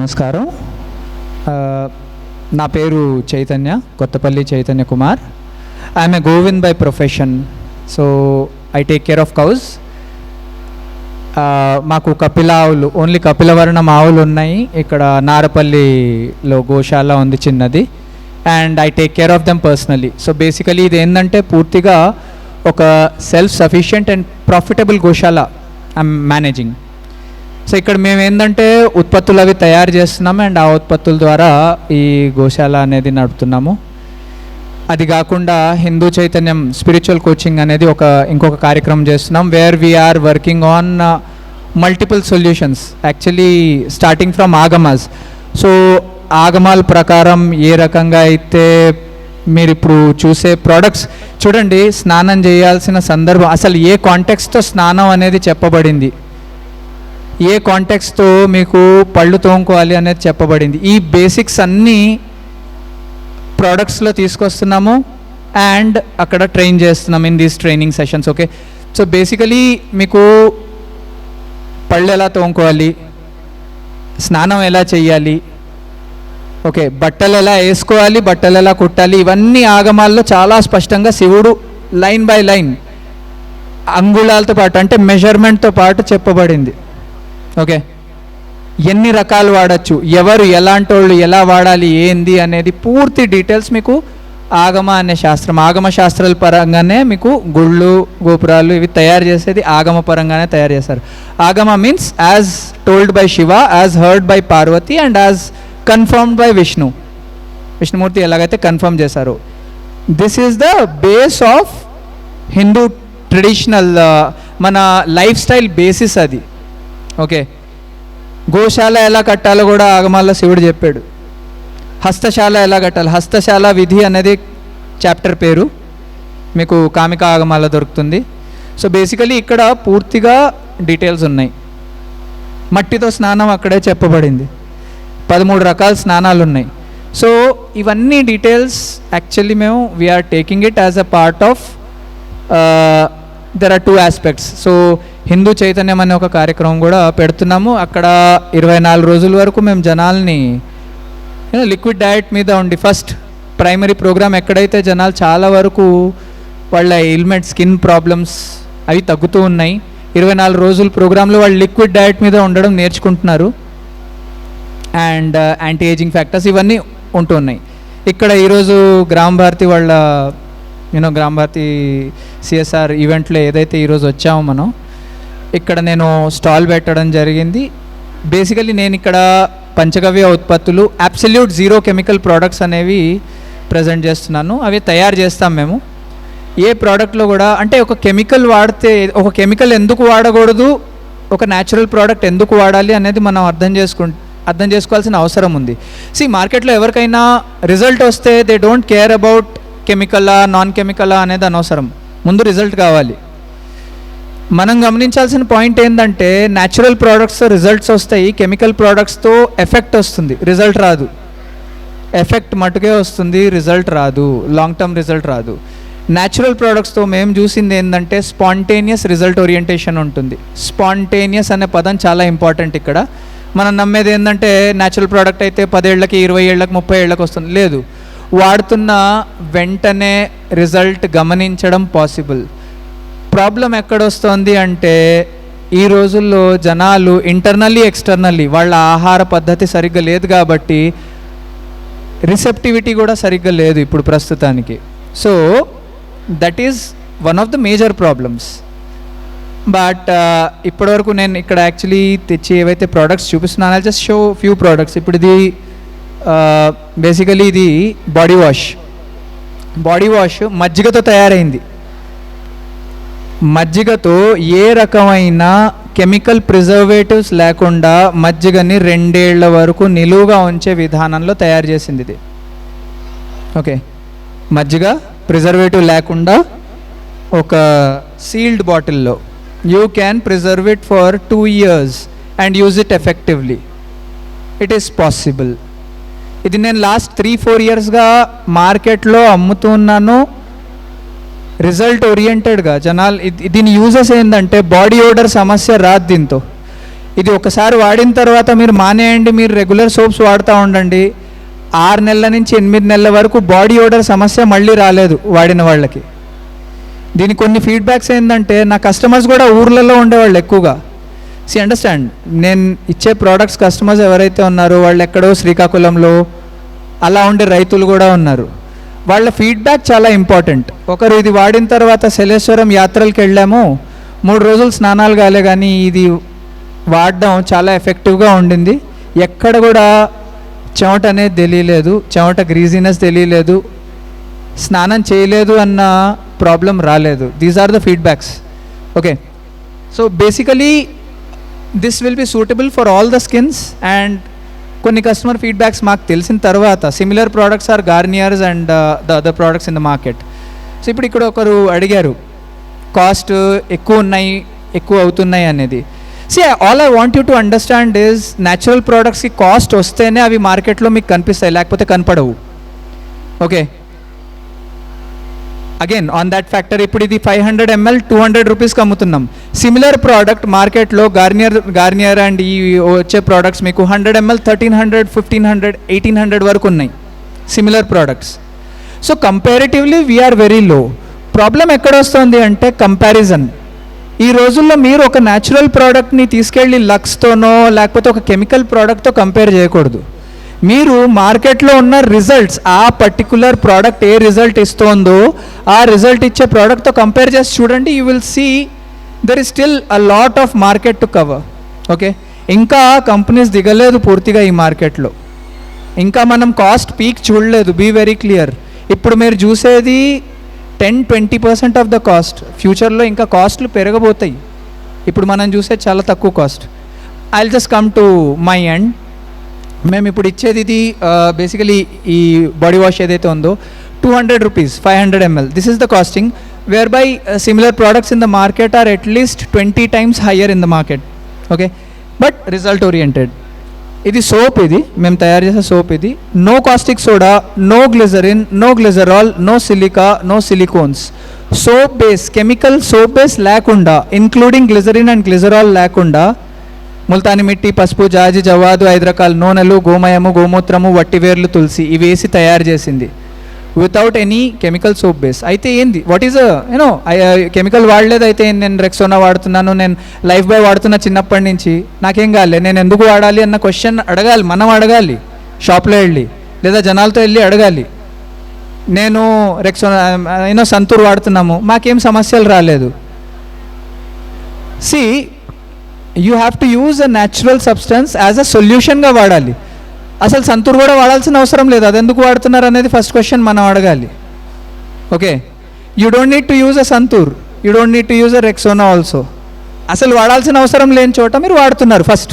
నమస్కారం. నా పేరు Chaitanya Kothapalli Chaitanya Kumar. I'm a Govind by profession so I take care of cows మాకు కపిల ఆవులు ఓన్లీ కపిలవర్ణం ఆవులు ఉన్నాయి. ఇక్కడ నారపల్లిలో గోశాల ఉంది చిన్నది. And I take care of them personally so basically ఇది ఏంటంటే పూర్తిగా ఒక self sufficient and profitable Goshala I'm managing so ఇక్కడ మేము ఏంటంటే ఉత్పత్తులు అవి తయారు చేస్తున్నాము అండ్ ఆ ఉత్పత్తుల ద్వారా ఈ గోశాల అనేది నడుపుతున్నాము. అది కాకుండా హిందూ చైతన్యం స్పిరిచువల్ కోచింగ్ అనేది ఒక ఇంకొక కార్యక్రమం చేస్తున్నాం where we're working on multiple solutions actually starting from Agamas so ఆగమాల ప్రకారం ఏ రకంగా అయితే మీరు ఇప్పుడు చూసే ప్రోడక్ట్స్ చూడండి స్నానం చేయాల్సిన సందర్భం అసలు ఏ కాంటెక్స్తో స్నానం అనేది చెప్పబడింది? ఏ కాంటాక్ట్స్తో మీకు పళ్ళు తోముకోవాలి అనేది చెప్పబడింది. ఈ బేసిక్స్ అన్నీ ప్రోడక్ట్స్లో తీసుకొస్తున్నాము అండ్ అక్కడ ట్రైన్ చేస్తున్నాం in these training sessions okay so basically మీకు పళ్ళు ఎలా తోముకోవాలి స్నానం ఎలా చేయాలి ఓకే బట్టలు ఎలా వేసుకోవాలి బట్టలు ఎలా కుట్టాలి ఇవన్నీ ఆగమాల్లో చాలా స్పష్టంగా శివుడు లైన్ బై లైన్ అంగుళాలతో పాటు అంటే మెజర్మెంట్తో పాటు చెప్పబడింది. ఓకే. ఎన్ని రకాలు వాడచ్చు? ఎవరు ఎలాంటి వాళ్ళు ఎలా వాడాలి ఏంది అనేది పూర్తి డీటెయిల్స్ మీకు ఆగమ అనే శాస్త్రం ఆగమ శాస్త్రాల పరంగానే మీకు గుళ్ళు గోపురాలు ఇవి తయారు చేసేది ఆగమ పరంగానే తయారు చేస్తారు. Agama means as told by Shiva as heard by Parvati and as confirmed by Vishnu Vishnumurthy ఎలాగైతే కన్ఫర్మ్ చేశారు. This is the base of Hindu traditional మన లైఫ్ స్టైల్ బేసిస్ అది. ఓకే. గోశాల ఎలా కట్టాలో కూడా ఆగమాల్లో శివుడు చెప్పాడు. హస్తశాల ఎలా కట్టాలి హస్తశాల విధి అనేది చాప్టర్ పేరు. మీకు కామిక ఆగమాల దొరుకుతుంది. సో బేసికలీ ఇక్కడ పూర్తిగా డీటెయిల్స్ ఉన్నాయి. మట్టితో స్నానం అక్కడే చెప్పబడింది. పదమూడు రకాల స్నానాలు ఉన్నాయి. సో ఇవన్నీ డీటెయిల్స్ యాక్చువల్లీ మేము we're taking it as a part of there are two aspects so Hindu చైతన్యం అనే ఒక కార్యక్రమం కూడా పెడుతున్నాము. అక్కడ ఇరవై నాలుగు రోజుల వరకు మేము జనాల్ని లిక్విడ్ డయట్ మీద ఉండి ఫస్ట్ ప్రైమరీ ప్రోగ్రామ్ ఎక్కడైతే జనాలు చాలా వరకు వాళ్ళ హెల్మెట్ స్కిన్ ప్రాబ్లమ్స్ అవి తగ్గుతూ ఉన్నాయి. ఇరవై నాలుగు రోజుల ప్రోగ్రాంలో వాళ్ళు లిక్విడ్ డయట్ మీద ఉండడం నేర్చుకుంటున్నారు. అండ్ యాంటీ ఏజింగ్ ఫ్యాక్టర్స్ ఇవన్నీ ఉంటున్నాయి ఇక్కడ ఈరోజు గ్రామ భారతి వాళ్ళ యూనో గ్రామ భారతి సిఎస్ఆర్ ఈవెంట్లో ఏదైతే ఈరోజు వచ్చామో మనం ఇక్కడ నేను స్టాల్ పెట్టడం జరిగింది. బేసికలీ నేను ఇక్కడ పంచగవ్య ఉత్పత్తులు అబ్సల్యూట్ జీరో కెమికల్ ప్రోడక్ట్స్ అనేవి ప్రజెంట్ చేస్తున్నాను. అవి తయారు చేస్తాం మేము. ఏ ప్రోడక్ట్లో కూడా అంటే ఒక కెమికల్ వాడితే ఒక కెమికల్ ఎందుకు వాడకూడదు ఒక న్యాచురల్ ప్రోడక్ట్ ఎందుకు వాడాలి అనేది మనం అర్థం చేసుకు అర్థం చేసుకోవాల్సిన అవసరం ఉంది. సి మార్కెట్లో ఎవరికైనా రిజల్ట్ వస్తే దే డోంట్ కేర్ అబౌట్ కెమికలా నాన్ కెమికలా అనేది అనవసరం. ముందు రిజల్ట్ కావాలి. మనం గమనించాల్సిన పాయింట్ ఏంటంటే న్యాచురల్ ప్రోడక్ట్స్ రిజల్ట్స్ వస్తాయి కెమికల్ ప్రోడక్ట్స్తో ఎఫెక్ట్ వస్తుంది. రిజల్ట్ రాదు. ఎఫెక్ట్ మటుకే వస్తుంది రిజల్ట్ రాదు. లాంగ్ టర్మ్ రిజల్ట్ రాదు. న్యాచురల్ ప్రోడక్ట్స్తో మేము చూసింది ఏంటంటే స్పాంటేనియస్ రిజల్ట్ ఓరియంటేషన్ ఉంటుంది. స్పాంటేనియస్ అనే పదం చాలా ఇంపార్టెంట్ ఇక్కడ. మనం నమ్మేది ఏంటంటే న్యాచురల్ ప్రోడక్ట్ అయితే పదేళ్ళకి ఇరవై ఏళ్ళకి ముప్పై ఏళ్ళకి వస్తుంది. లేదు. వాడుతున్న వెంటనే రిజల్ట్ గమనించడం పాసిబుల్. ప్రాబ్లం ఎక్కడొస్తుంది అంటే ఈ రోజుల్లో జనాలు ఇంటర్నల్లీ ఎక్స్టర్నల్లీ వాళ్ళ ఆహార పద్ధతి సరిగ్గా లేదు కాబట్టి రిసెప్టివిటీ కూడా సరిగ్గా లేదు ఇప్పుడు ప్రస్తుతానికి. So that is one of the major problems but ఇప్పటివరకు నేను ఇక్కడ యాక్చువల్లీ తెచ్చి ఏవైతే ప్రోడక్ట్స్ చూపిస్తున్నానో జస్ట్ షో ఫ్యూ ప్రోడక్ట్స్ ఇప్పుడు ఇది బేసికలీ ఇది బాడీ వాష్ బాడీ వాష్ మజ్జిగతో తయారైంది. మజ్జిగతో ఏ రకమైన కెమికల్ ప్రిజర్వేటివ్స్ లేకుండా మజ్జిగని రెండేళ్ళ వరకు నిలువుగా ఉంచే విధానంలో తయారు చేసింది ఇది. ఓకే మజ్జిగ ప్రిజర్వేటివ్ లేకుండా ఒక సీల్డ్ బాటిల్లో you can preserve it for two years and use it effectively it is possible ఇది నేను లాస్ట్ త్రీ ఫోర్ ఇయర్స్గా మార్కెట్లో అమ్ముతూ ఉన్నాను. రిజల్ట్ ఓరియంటెడ్గా జనాలు దీని యూజెస్ ఏంటంటే బాడీ ఓడర్ సమస్య రాదు దీంతో. ఇది ఒకసారి వాడిన తర్వాత మీరు మానేయండి మీరు రెగ్యులర్ సోప్స్ వాడుతూ ఉండండి. ఆరు నెలల నుంచి ఎనిమిది నెలల వరకు బాడీ ఓడర్ సమస్య మళ్ళీ రాలేదు వాడిన వాళ్ళకి. దీని కొన్ని ఫీడ్బ్యాక్స్ ఏంటంటే నా కస్టమర్స్ కూడా ఊర్లలో ఉండేవాళ్ళు ఎక్కువగా. సి అండర్స్టాండ్ నేను ఇచ్చే ప్రోడక్ట్స్ కస్టమర్స్ ఎవరైతే ఉన్నారో వాళ్ళు ఎక్కడో శ్రీకాకుళంలో అలా ఉండే రైతులు కూడా ఉన్నారు. వాళ్ళ ఫీడ్బ్యాక్ చాలా ఇంపార్టెంట్ ఒకరు ఇది వాడిన తర్వాత శలేశ్వరం యాత్రలకు వెళ్ళాము. మూడు రోజులు స్నానాలు కాలే కానీ ఇది వాడడం చాలా ఎఫెక్టివ్గా ఉండింది. ఎక్కడ కూడా చెమట అనేది తెలియలేదు చెమట గ్రీజీనెస్ తెలియలేదు స్నానం చేయలేదు అన్న ప్రాబ్లం రాలేదు. These are the feedbacks okay so basically this will be suitable for all the skins and కొన్ని కస్టమర్ ఫీడ్బ్యాక్స్ మాకు తెలిసిన తర్వాత similar products are Garnier's and the other products in the market so ఇప్పుడు ఇక్కడ ఒకరు అడిగారు cost ఎక్కువ ఉన్నాయి ఎక్కువ అవుతున్నాయి అనేది. See all I want you to understand is natural ప్రోడక్ట్స్కి cost వస్తేనే అవి మార్కెట్లో మీకు కనిపిస్తాయి లేకపోతే కనపడవు. Okay again on that factor ఇప్పుడు ఇది five hundred ML two hundred రూపీస్కి అమ్ముతున్నాం. సిమిలర్ ప్రోడక్ట్ మార్కెట్లో గార్నియర్ గార్నియర్ అండ్ ఈ వచ్చే ప్రోడక్ట్స్ మీకు hundred ML thirteen hundred fifteen hundred eighteen hundred వరకు ఉన్నాయి. Similar products so comparatively we are very low problem ఎక్కడ వస్తుంది అంటే కంపారిజన్ ఈ రోజుల్లో మీరు ఒక న్యాచురల్ ప్రోడక్ట్ని తీసుకెళ్ళి లక్స్తోనో లేకపోతే ఒక కెమికల్ ప్రోడక్ట్తో కంపేర్ చేయకూడదు. మీరు మార్కెట్లో ఉన్న రిజల్ట్స్ ఆ పర్టికులర్ ప్రోడక్ట్ ఏ రిజల్ట్ ఇస్తోందో ఆ రిజల్ట్ ఇచ్చే ప్రోడక్ట్తో కంపేర్ చేసి చూడండి you will see there is still a lot of market to cover okay ఇంకా కంపెనీస్ దిగలేదు పూర్తిగా ఈ మార్కెట్లో ఇంకా మనం కాస్ట్ పీక్ చూడలేదు బీ వెరీ క్లియర్ ఇప్పుడు మీరు చూసేది ten twenty percent of the cost ఫ్యూచర్లో ఇంకా కాస్ట్లు పెరగబోతాయి. ఇప్పుడు మనం చూసే చాలా తక్కువ cost I just come to my end మేము ఇప్పుడు ఇచ్చేది ఇది బేసికలీ ఈ బాడీ వాష్ ఏదైతే ఉందో two hundred rupees five hundred ML this is the costing whereby similar products in the market are at least twenty times higher in the market okay but result oriented ఇది soap ఇది మేము తయారు చేసే soap ఇది. No caustic soda no glycerin no glycerol no silica no silicones soap base chemical soap base లేకుండా including glycerin and glycerol లేకుండా ముల్తాని మిట్టి పసుపు జాజి జవాదు ఐదు రకాల నూనెలు గోమయము గోమూత్రము వట్టివేర్లు తులసి ఇవి వేసి తయారు చేసింది. Without any chemical soap base అయితే ఏంది? వాట్ ఈస్ యూనో కెమికల్ వాడలేదు అయితే నేను రెక్సోనా వాడుతున్నాను నేను లైఫ్ బాయ్ వాడుతున్నా చిన్నప్పటి నుంచి. నాకేం కాలే నేను ఎందుకు వాడాలి అన్న క్వశ్చన్ అడగాలి మనం అడగాలి. షాప్లో వెళ్ళి లేదా జనాలతో వెళ్ళి అడగాలి. నేను రెక్సోనా యూనో సంతూర్ వాడుతున్నాము మాకేం సమస్యలు రాలేదు. See you have to use a natural substance as a సొల్యూషన్గా వాడాలి. అసలు సంతూర్ కూడా వాడాల్సిన అవసరం లేదు. అది ఎందుకు వాడుతున్నారు అనేది ఫస్ట్ క్వశ్చన్ మనం అడగాలి. Okay you don't need to use a Santoor you don't need to use a Rexona also అసలు వాడాల్సిన అవసరం లేని చోట మీరు వాడుతున్నారు ఫస్ట్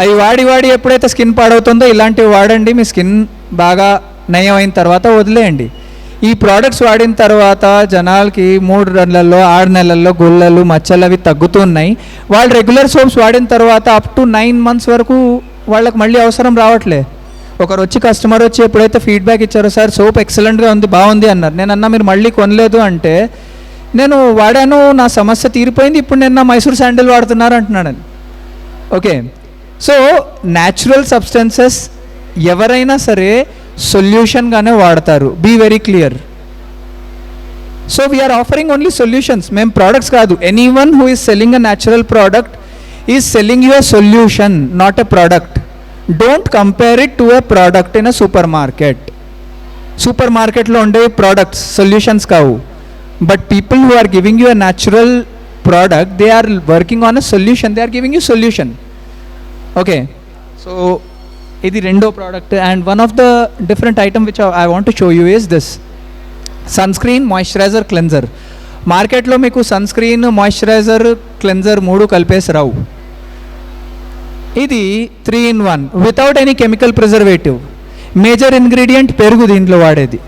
అవి వాడి వాడి ఎప్పుడైతే స్కిన్ పాడవుతుందో ఇలాంటివి వాడండి. మీ స్కిన్ బాగా నయం అయిన తర్వాత వదిలేయండి. ఈ ప్రోడక్ట్స్ వాడిన తర్వాత జనాలకి మూడు నెలల్లో ఆరు నెలల్లో గుల్లలు మచ్చలు అవి తగ్గుతున్నాయి. వాళ్ళు రెగ్యులర్ సోప్స్ వాడిన తర్వాత అప్ టు నైన్ మంత్స్ వరకు వాళ్ళకి మళ్ళీ అవసరం రావట్లే. ఒకరు వచ్చి కస్టమర్ వచ్చి ఎప్పుడైతే ఫీడ్బ్యాక్ ఇచ్చారో సార్ సోప్ ఎక్సలెంట్గా ఉంది బాగుంది అన్నారు. నేను అన్నా మీరు మళ్ళీ కొనలేదు అంటే నేను వాడాను నా సమస్య తీరిపోయింది ఇప్పుడు నేను నా మైసూర్ శాండిల్ వాడుతున్నారు అంటున్నాడని ఓకే. సో న్యాచురల్ సబ్స్టెన్సెస్ ఎవరైనా సరే సొల్యూషన్గానే వాడతారు. Be very clear so we are offering only solutions మేము ప్రోడక్ట్స్ కాదు. Anyone who is selling a natural product is selling you a solution not a product don't compare it to a product in a supermarket super మార్కెట్లో ఉండే products solutions కావు. But people who are giving you a natural product they are working on a solution they are giving you solution okay so ఇది రెండో product and one of the different item which I want to show you is this sunscreen moisturizer cleanser మార్కెట్లో మీకు sunscreen moisturiser cleanser మూడు కలిపేసి రావు. ఇది three in one without any chemical preservative major ingredient పెరుగు దీంట్లో వాడేది.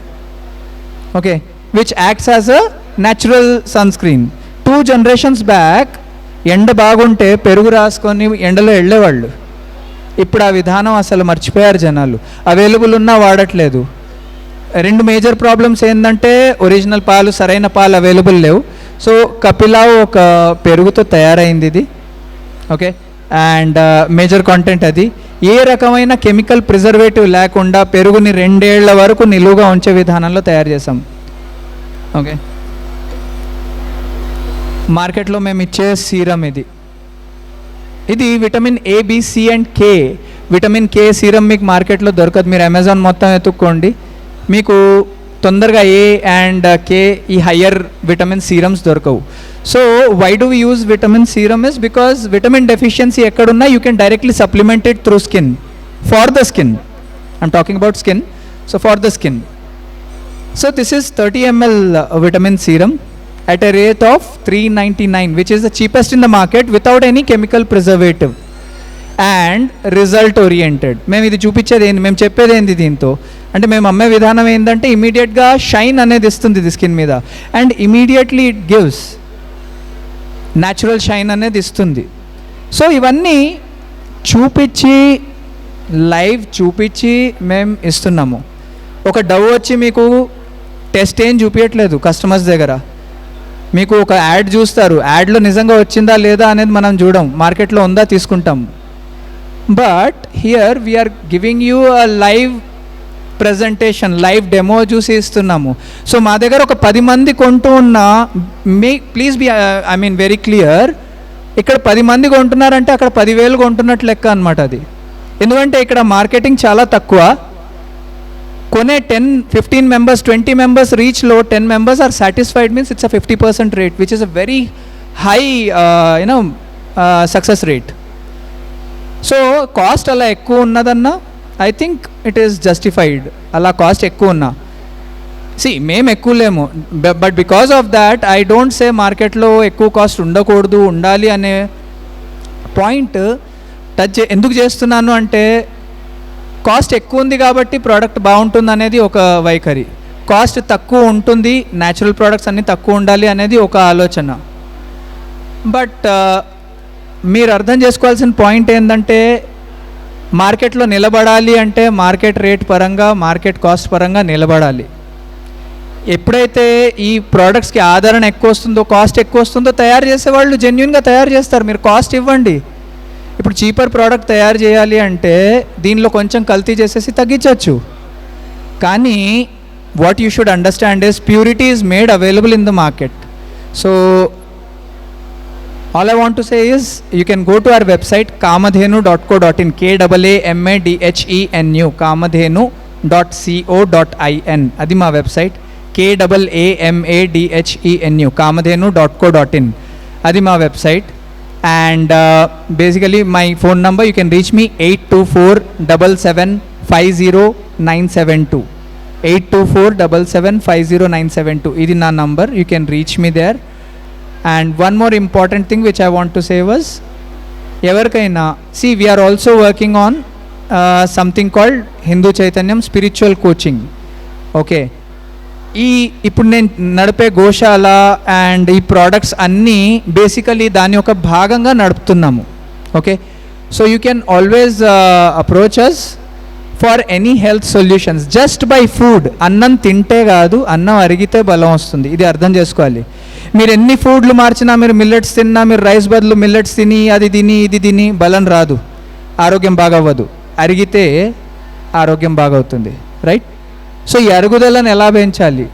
Okay which acts as a natural sunscreen two generations back ఎండ బాగుంటే పెరుగు రాసుకొని ఎండలో వెళ్ళేవాళ్ళు. ఇప్పుడు ఆ విధానం అసలు మర్చిపోయారు జనాలు. అవైలబుల్ ఉన్నా వాడట్లేదు. రెండు మేజర్ ప్రాబ్లమ్స్ ఏంటంటే ఒరిజినల్ పాలు సరైన పాలు అవైలబుల్ లేవు. సో కపిలా ఒక పెరుగుతో తయారైంది ఇది. ఓకే అండ్ మేజర్ కంటెంట్ అది. ఏ రకమైన కెమికల్ ప్రిజర్వేటివ్ లేకుండా పెరుగుని రెండేళ్ళ వరకు నిలువుగా ఉంచే విధానంలో తయారు చేసాం ఓకే మార్కెట్లో మేము ఇచ్చే సీరం ఇది. ఇది vitamin A B C and K vitamin K serum మీకు మార్కెట్లో దొరకదు. మీరు అమెజాన్ మొత్తం ఎత్తుక్కోండి మీకు తొందరగా ఏ అండ్ కే ఈ హయ్యర్ విటమిన్ సీరమ్స్ దొరకవు. So why do use vitamin serum is because vitamin deficiency ఎక్కడున్నా you can directly supplement it through skin for the skin I'm talking about skin so for the skin so this is 30 ml uh, vitamin serum. At a rate of 399 which is the cheapest in the market without any chemical preservative and result oriented మేము ఇది చూపించేది ఏంది? మేము చెప్పేది ఏంది దీంతో? అంటే మేము అమ్మే విధానం ఏంటంటే ఇమీడియట్గా షైన్ అనేది ఇస్తుంది ఇది స్కిన్ మీద. And immediately it gives natural shine అనేది ఇస్తుంది. సో ఇవన్నీ చూపించి లైవ్ చూపించి మేము ఇస్తున్నాము. ఒక డవ్ వచ్చి మీకు టెస్ట్ ఏం చూపించట్లేదు కస్టమర్స్ దగ్గర. మీకు ఒక యాడ్ చూస్తారు. యాడ్లో నిజంగా వచ్చిందా లేదా అనేది మనం చూడం. మార్కెట్లో ఉందా తీసుకుంటాం. But here we are giving you a live presentation live demo చూసి ఇస్తున్నాము. సో మా దగ్గర ఒక పది మంది కొంటూ ఉన్న మీ please be I mean very clear ఇక్కడ పది మంది కొంటున్నారంటే అక్కడ పదివేలు కొంటున్నట్లు లెక్క అనమాట అది. ఎందుకంటే ఇక్కడ మార్కెటింగ్ చాలా తక్కువ. కొనే ten fifteen members twenty members రీచ్లో ten members are satisfied means it's a fifty percent rate which is a very high you know success rate so cost అలా ఎక్కువ ఉన్నదన్నా I think it is justified అలా cost ఎక్కువ ఉన్నా. C మేము ఎక్కువ లేము. But because of that I don't say మార్కెట్లో ఎక్కువ కాస్ట్ ఉండకూడదు ఉండాలి అనే పాయింట్ టచ్ ఎందుకు చేస్తున్నాను అంటే కాస్ట్ ఎక్కువ ఉంది కాబట్టి ప్రోడక్ట్ బాగుంటుంది అనేది ఒక వైఖరి. కాస్ట్ తక్కువ ఉంటుంది న్యాచురల్ ప్రోడక్ట్స్ అన్నీ తక్కువ ఉండాలి అనేది ఒక ఆలోచన. బట్ uh, మీరు అర్థం చేసుకోవాల్సిన పాయింట్ ఏంటంటే మార్కెట్లో నిలబడాలి అంటే మార్కెట్ రేట్ పరంగా మార్కెట్ కాస్ట్ పరంగా నిలబడాలి. ఎప్పుడైతే ఈ ప్రోడక్ట్స్కి ఆదరణ ఎక్కువ వస్తుందో కాస్ట్ ఎక్కువ వస్తుందో తయారు చేసేవాళ్ళు జెన్యున్గా తయారు చేస్తారు. మీరు కాస్ట్ ఇవ్వండి. ఇప్పుడు చీపర్ ప్రోడక్ట్ తయారు చేయాలి అంటే దీనిలో కొంచెం కల్తీ చేసేసి తగ్గించవచ్చు. కానీ what you should understand is purity is made available in the market so all I want to say is you can go to our website Kamadhenu dot co dot in కేడబ్ల్ఏఎంఏడిహెచ్ఈఎన్యు Kamadhenu dot C O dot I N అది మా website కేడబ్ల్ఏఎంఏడిహెచ్ఈఎన్యు Kamadhenu dot co dot in అది మా website and basically my phone number you can reach me eight two four double seven five zero nine seven two eight two four double seven five zero nine seven two ఇది నా number you can reach me there and one more important thing which I want to save us ఎవరికైనా see we are also working on something called Hindu Chaitanyam spiritual coaching okay ఈ ఇప్పుడు నేను నడిపే గోశాల and ఈ products అన్నీ basically దాని యొక్క భాగంగా నడుపుతున్నాము. Okay so you can always approach us for any health solutions just by food అన్నం తింటే కాదు అన్నం అరిగితే బలం వస్తుంది. ఇది అర్థం చేసుకోవాలి. మీరు ఎన్ని ఫుడ్లు మార్చినా మీరు మిల్లెట్స్ తిన్నా మీరు రైస్ బదులు మిల్లెట్స్ తిని అది తిని ఇది తిని బలం రాదు. ఆరోగ్యం బాగవ్వదు. అరిగితే ఆరోగ్యం బాగవుతుంది. రైట్ సో ఈ అరుగుదలను ఎలా పెంచాలి?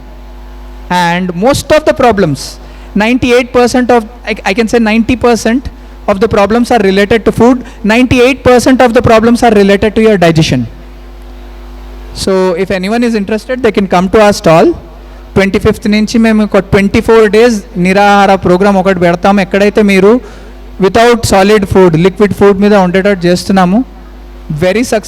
And most of the problems ninety eight percent of I can say ninety percent of the problems are related to food ninety eight percent of the problems are related to your digestion so if anyone is interested they can come to a stall twenty fifth నుంచి మేము ఒక twenty four days నిరాహార program ఒకటి పెడతాం. ఎక్కడైతే మీరు without solid food liquid food మీద ఉండేటట్టు చేస్తున్నాము వెరీ సక్సెస్